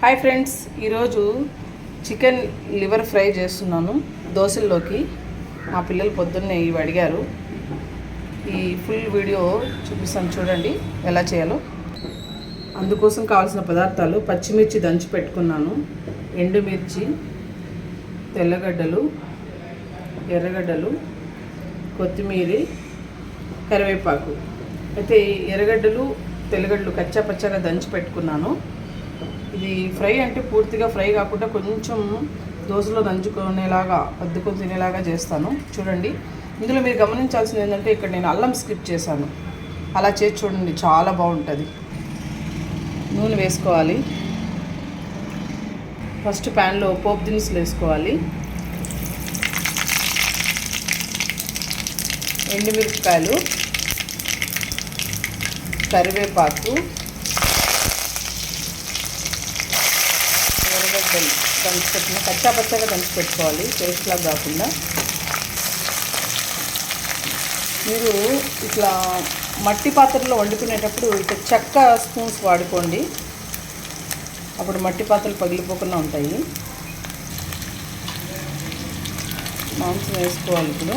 Hi friends ఈరోజు chicken liver fry చేస్తున్నాను దోశల్లోకి. మా పిల్లలు పొద్దున్నే ఇవి అడిగారు. ఈ ఫుల్ వీడియో చూపిస్తాను చూడండి ఎలా చేయాలో. అందుకోసం కావాల్సిన పదార్థాలు పచ్చిమిర్చి దంచి పెట్టుకున్నాను. ఎండుమిర్చి తెల్లగడ్డలు ఎర్రగడ్డలు కొత్తిమీర కరివేపాకు. అయితే ఎర్రగడ్డలు తెల్లగడ్డలు కచ్చా పచ్చగా దంచి పెట్టుకున్నాను. ఇది ఫ్రై అంటే పూర్తిగా ఫ్రై కాకుండా కొంచెం దోశలో నంచుకునేలాగా అద్దుకొని తినేలాగా చేస్తాను. చూడండి. ఇందులో మీరు గమనించాల్సింది ఏంటంటే ఇక్కడ నేను అల్లం స్కిప్ చేశాను. అలా చేసి చూడండి చాలా బాగుంటుంది. నూనె వేసుకోవాలి. ఫస్ట్ ప్యాన్లో పోపు దినుసులు వేసుకోవాలి. ఎండుమిరపకాయలు కరివేపాకు ఎర్రగడ్డలు దంచి పెట్టిన కచ్చా పచ్చగా దంచి పెట్టుకోవాలి పేస్ట్లా కాకుండా. మీరు ఇట్లా మట్టి పాత్రలో వండుకునేటప్పుడు ఇట్లా చెక్క స్పూన్స్ వాడుకోండి. అప్పుడు మట్టి పాత్రలు పగిలిపోకుండా ఉంటాయి. మాంసం వేసుకోవాలి ఇప్పుడు.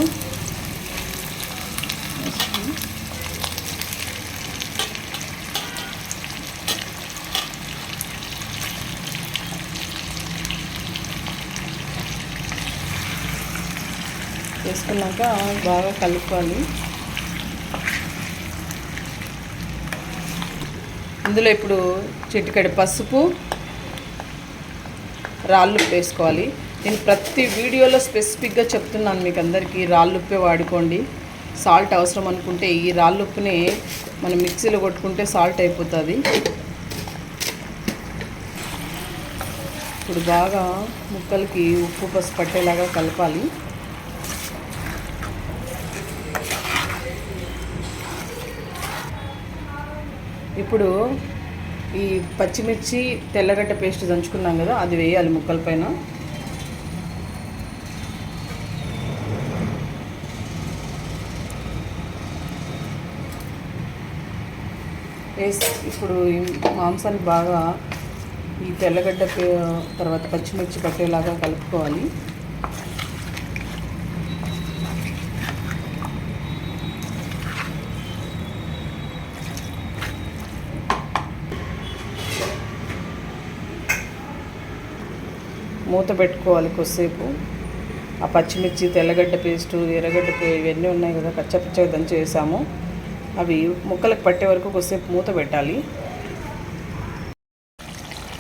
వేసుకున్నాక బాగా కలుపుకోవాలి. ఇందులో ఇప్పుడు చిటికడి పసుపు రాళ్ళుప్పు వేసుకోవాలి. నేను ప్రతి వీడియోలో స్పెసిఫిక్గా చెప్తున్నాను మీకు అందరికీ రాళ్ళుప్పే వాడుకోండి. సాల్ట్ అవసరం అనుకుంటే ఈ రాళ్ళుప్పుని మనం మిక్సీలో కొట్టుకుంటే సాల్ట్ అయిపోతుంది. ఇప్పుడు బాగా ముక్కలకి ఉప్పు పసుపు పట్టేలాగా కలపాలి. ఇప్పుడు ఈ పచ్చిమిర్చి తెల్లగడ్డ పేస్ట్ దంచుకున్నాం కదా అది వేయాలి ముక్కల పైన. వేసి ఇప్పుడు ఈ బాగా ఈ తెల్లగడ్డ తర్వాత పచ్చిమిర్చి పట్టేలాగా కలుపుకోవాలి. మూత పెట్టుకోవాలి కొద్దిసేపు. ఆ పచ్చిమిర్చి తెల్లగడ్డ పేస్టు ఎర్రగడ్డ పే ఇవన్నీ ఉన్నాయి కదా కచ్చపచ్చగా దంచి వేసాము. అవి ముక్కలకు పట్టే వరకు కొద్దిసేపు మూత పెట్టాలి.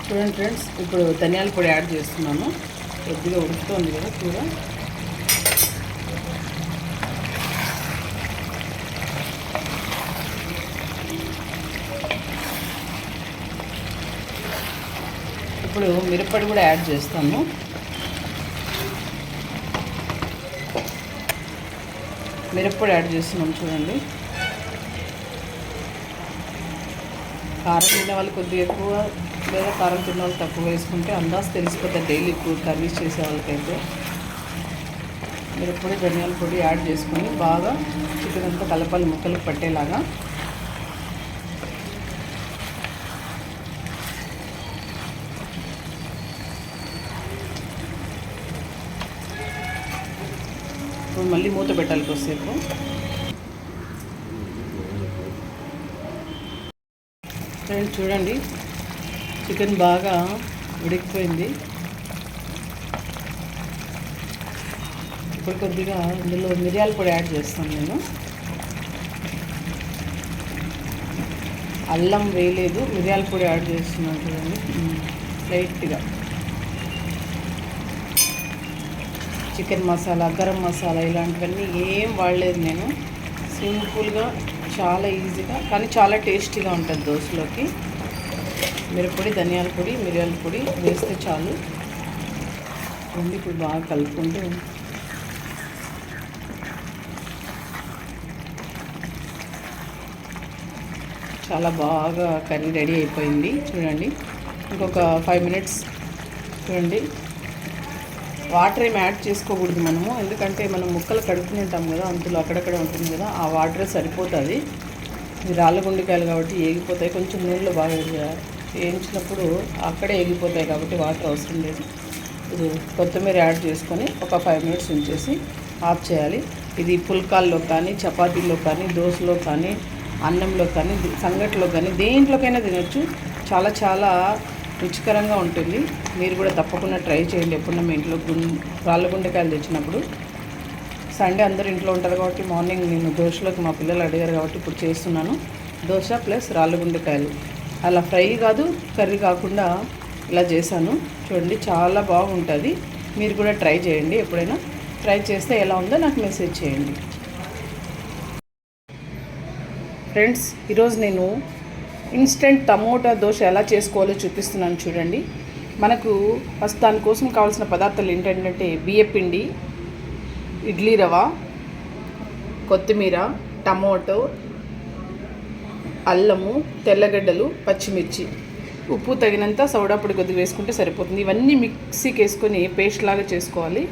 చూడండి ఫ్రెండ్స్ ఇప్పుడు ధనియాల పొడి యాడ్ చేస్తున్నాను. కొద్దిగా ఉడుకుతుంది కదా కూర. ఇప్పుడు మిరప్పొడి కూడా యాడ్ చేస్తాను. మిరప్పొడి యాడ్ చేస్తున్నాం చూడండి. కారం తిన్న వాళ్ళు కొద్దిగా ఎక్కువ లేదా కారం తిన్న వాళ్ళు తక్కువ వేసుకుంటే అందాజు తెలిసిపోతుంది డైలీ కర్రీస్ చేసే వాళ్ళకైతే మిరప్పొడి ధనియాల పొడి యాడ్ చేసుకొని బాగా చికెన్ అంతా కలపాలి ముక్కలకు పట్టేలాగా. ఇప్పుడు మళ్ళీ మూత పెట్టాలి కొద్దిసేపు. ఫ్రెండ్స్ చూడండి. చికెన్ బాగా ఉడికిపోయింది. ఇప్పుడు కొద్దిగా ఇందులో మిరియాల పొడి యాడ్ చేస్తాను నేను. అల్లం వేయలేదు మిరియాల పొడి యాడ్ చేస్తున్నాను చూడండి. లైట్గా. చికెన్ మసాలా గరం మసాలా ఇలాంటివన్నీ ఏం వాడలేదు నేను. సింపుల్గా చాలా ఈజీగా కానీ చాలా టేస్టీగా ఉంటుంది దోశలోకి. మిరప్పొడి ధనియాల పొడి మిరియాల పొడి వేస్తే చాలు. ఉంది ఇప్పుడు బాగా కలుపుకుంటూ. చాలా బాగా కర్రీ రెడీ అయిపోయింది. చూడండి ఇంకొక ఫైవ్ మినిట్స్. చూడండి. వాటర్ ఏమి యాడ్ చేసుకోకూడదు మనము. ఎందుకంటే మనం ముక్కలు కడుక్కుని ఉంటాం కదా అందులో అక్కడక్కడ ఉంటుంది కదా ఆ వాటర్ సరిపోతుంది. ఇది రాళ్ళ గుండెకాయలు కాబట్టి ఏగిపోతాయి. కొంచెం నీళ్ళు బాగా వేయించినప్పుడు అక్కడే ఎగిపోతాయి కాబట్టి వాటర్ అవసరం లేదు. ఇది కొత్తిమీర యాడ్ చేసుకొని ఒక ఫైవ్ మినిట్స్ ఉంచేసి ఆఫ్ చేయాలి. ఇది పుల్కాల్లో కానీ చపాతీల్లో కానీ దోశలో కానీ అన్నంలో కానీ సంగట్లో కానీ దేంట్లోకైనా తినొచ్చు. చాలా చాలా రుచికరంగా ఉంటుంది. మీరు కూడా తప్పకుండా ట్రై చేయండి ఎప్పుడన్నా మీ ఇంట్లో గుం రాళ్ళ గుండెకాయలు తెచ్చినప్పుడు. సండే అందరూ ఇంట్లో ఉంటారు కాబట్టి మార్నింగ్ నేను దోశలోకి మా పిల్లలు అడిగారు కాబట్టి ఇప్పుడు చేస్తున్నాను. దోశ ప్లస్ రాళ్ళ గుండెకాయలు. అలా ఫ్రై కాదు కర్రీ కాకుండా ఇలా చేశాను. చూడండి చాలా బాగుంటుంది. మీరు కూడా ట్రై చేయండి ఎప్పుడైనా. ట్రై చేస్తే ఎలా ఉందో నాకు మెసేజ్ చేయండి. ఫ్రెండ్స్ ఈరోజు నేను ఇన్స్టెంట్ టమోటా దోశ ఎలా చేసుకోవాలో చూపిస్తున్నాను చూడండి. మనకు ఫస్ట్ దానికోసం కావాల్సిన పదార్థాలు ఏంటంటే బియ్యపిండి ఇడ్లీ రవ కొత్తిమీర టమోటో అల్లము తెల్లగడ్డలు పచ్చిమిర్చి. ఉప్పు తగినంత సోడా పొడి కొద్దిగా వేసుకుంటే సరిపోతుంది. ఇవన్నీ మిక్సీకి వేసుకొని పేస్ట్ లాగా చేసుకోవాలి.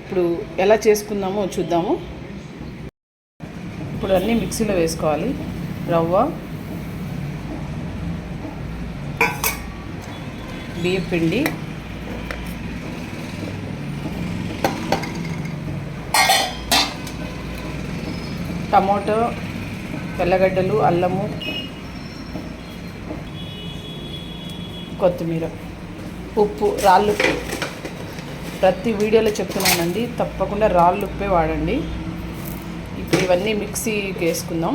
ఇప్పుడు ఎలా చేసుకుందామో చూద్దాము. ఇప్పుడు అన్నీ మిక్సీలో వేసుకోవాలి. రవ్వ బియ్యపిండి టమోటో టమాటో తెల్లగడ్డలు అల్లము కొత్తిమీర ఉప్పు రాళ్ళుప్పు ప్రతి వీడియోలో చెప్తున్నానండి తప్పకుండా రాళ్ళుప్పే వాడండి. ఇప్పుడు ఇవన్నీ మిక్సీకి వేసుకుందాం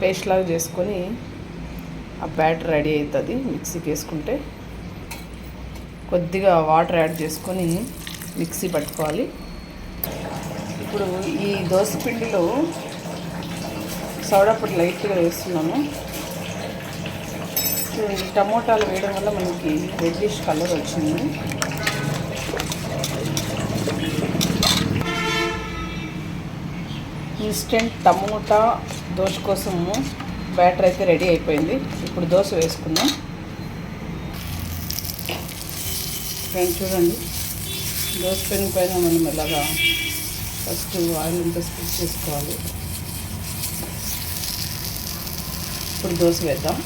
పేస్ట్ లాగా చేసుకొని ఆ బ్యాటర్ రెడీ అవుతుంది మిక్సీకి వేసుకుంటే కొద్దిగా వాటర్ యాడ్ చేసుకొని మిక్సీ పట్టుకోవాలి. ఇప్పుడు ఈ దోశ పిండిలో సోడా పొడి లైట్గా వేస్తున్నాను. చూడండి టమోటాలు వేయడం వల్ల మనకి రెడ్డిష్ కలర్ వచ్చింది. ఇన్స్టెంట్ టమోటా దోశ కోసము బ్యాటర్ అయితే రెడీ అయిపోయింది. ఇప్పుడు దోశ వేసుకుందాం. ఫ్రెండ్ చూడండి. దోశ పెన్ పైన మనం ఇలాగా ఫస్ట్ ఆయిల్ అంతా స్ప్రెడ్ చేసుకోవాలి. ఇప్పుడు దోశ వేద్దాం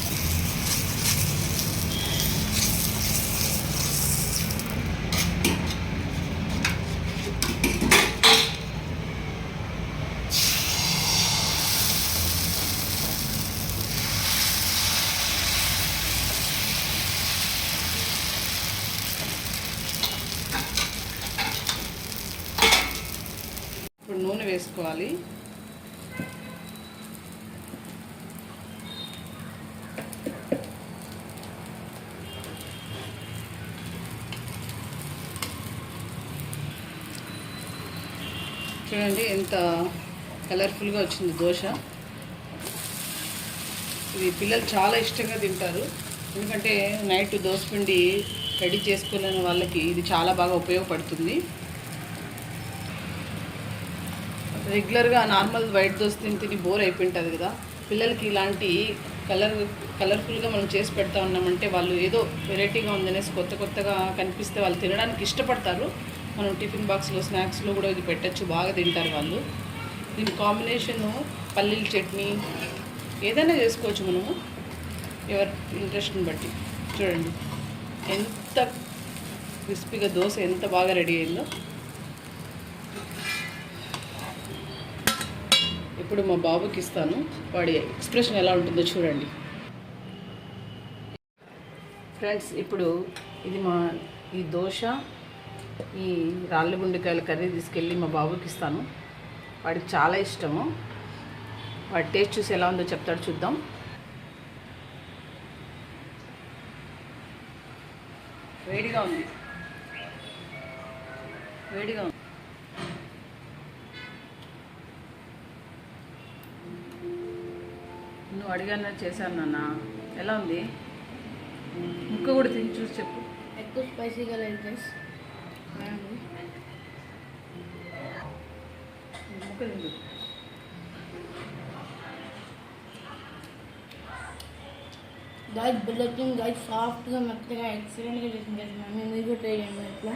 ఇప్పుడు నూనె వేసుకోవాలి. చూడండి ఎంత కలర్ఫుల్గా వచ్చింది దోశ. ఇది పిల్లలు చాలా ఇష్టంగా తింటారు. ఎందుకంటే నైట్ దోశ పిండి రెడీ చేసుకోలేని వాళ్ళకి ఇది చాలా బాగా ఉపయోగపడుతుంది. రెగ్యులర్గా నార్మల్ వైట్ దోశ తిని తిని బోర్ అయిపోయింటుంది కదా. పిల్లలకి ఇలాంటి కలర్ కలర్ఫుల్గా మనం చేసి పెడతా ఉన్నామంటే వాళ్ళు ఏదో వెరైటీగా ఉందనేసి కొత్త కొత్తగా కనిపిస్తే వాళ్ళు తినడానికి ఇష్టపడతారు. మనం టిఫిన్ బాక్స్లో స్నాక్స్లో కూడా ఇది పెట్టచ్చు బాగా తింటారు వాళ్ళు. దీని కాంబినేషను పల్లీల చట్నీ ఏదైనా చేసుకోవచ్చు మనము. ఎవరి ఇంట్రెస్ట్ని బట్టి. చూడండి. ఎంత క్రిస్పీగా దోశ ఎంత బాగా రెడీ అయిందో. ఇప్పుడు మా బాబుకి ఇస్తాను. వాడి ఎక్స్ప్రెషన్ ఎలా ఉంటుందో చూడండి. ఫ్రెండ్స్ ఇప్పుడు ఇది మా ఈ దోశ ఈ రాళ్ళ గుండెకాయల కర్రీ తీసుకెళ్ళి మా బాబుకి ఇస్తాను. వాడికి చాలా ఇష్టము. వాడి టేస్ట్ చూసి ఎలా ఉందో చెప్తాడు చూద్దాం. వేడిగా ఉంది. వేడిగా ఉంది. అడిగాను చేశాను నాన్న. ఎలా ఉంది? ముక్క కూడా తిని చూసి చెప్పు. ఎక్కువ స్పైసీగా లేదు గైస్ ముక్క తిందు గాయస్ బిల్లెటింగ్ గాయస్ సాఫ్ట్గా మెత్తగా ఎక్సలెంట్గా చేసింది గైస్ మేము మీరు కూడా ట్రై చేయండి ఇట్లా